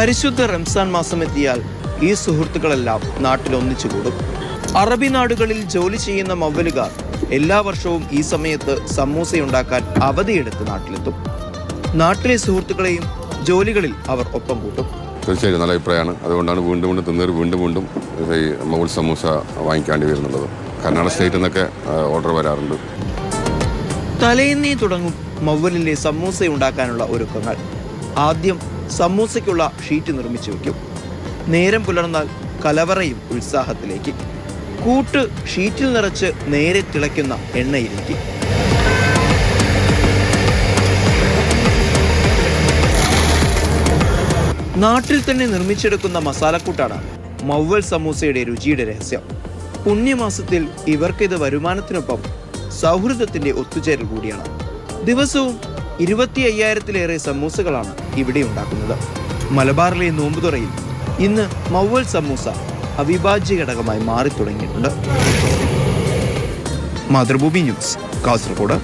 പരിശുദ്ധ റംസാൻ മാസം എത്തിയാൽ ഈ സുഹൃത്തുക്കളെല്ലാം നാട്ടിൽ ഒന്നിച്ചു കൂടും. അറബി നാടുകളിൽ ജോലി ചെയ്യുന്ന മവ്വലുകാർ എല്ലാ വർഷവും ഈ സമയത്ത് സമൂസയുണ്ടാക്കാൻ അവധിയെടുത്ത് നാട്ടിലെത്തും. നാട്ടിലെ സുഹൃത്തുക്കളെയും ജോലികളിൽ അവർ ഒപ്പം കൂട്ടും. തീർച്ചയായും നല്ല അഭിപ്രായമാണ്. അതുകൊണ്ടാണ് വീണ്ടും വീണ്ടും തിന്നേർ വീണ്ടും വീണ്ടും ഈ മൗൾ സമൂസ വാങ്ങിക്കേണ്ടി വരുന്നുള്ളത്. കർണാടക സ്റ്റേറ്റിൽ നിന്നൊക്കെ ഓർഡർ വരാറുണ്ട്. തലേന്നേ തുടങ്ങും മൗവലിലെ സമൂസ ഉണ്ടാക്കാനുള്ള ഒരുക്കങ്ങൾ. ആദ്യം സമൂസയ്ക്കുള്ള ഷീറ്റ് നിർമ്മിച്ചു വയ്ക്കും നേരം പുലർന്നാൽ കലവറയും ഉത്സാഹത്തിലേക്ക്. കൂട്ട് ഷീറ്റിൽ നിറച്ച് നേരെ തിളയ്ക്കുന്ന എണ്ണയിലേക്ക്. നാട്ടിൽ തന്നെ നിർമ്മിച്ചെടുക്കുന്ന മസാലക്കൂട്ടാണ് മൗവൽ സമൂസയുടെ രുചിയുടെ രഹസ്യം. പുണ്യമാസത്തിൽ ഇവർക്കിത് വരുമാനത്തിനൊപ്പം സൗഹൃദത്തിന്റെ ഒത്തുചേരൽ കൂടിയാണ്. ദിവസവും ഇരുപത്തി അയ്യായിരത്തിലേറെ സമൂസകളാണ് ഇവിടെ ഉണ്ടാക്കുന്നത്. മലബാറിലെ നോമ്പുതുറയിൽ ഇന്ന് മൗവൽ സമൂസ അവിഭാജ്യ ഘടകമായി മാറി തുടങ്ങിയിട്ടുണ്ട് മാതൃഭൂമി ന്യൂസ് കാസർഗോഡ്.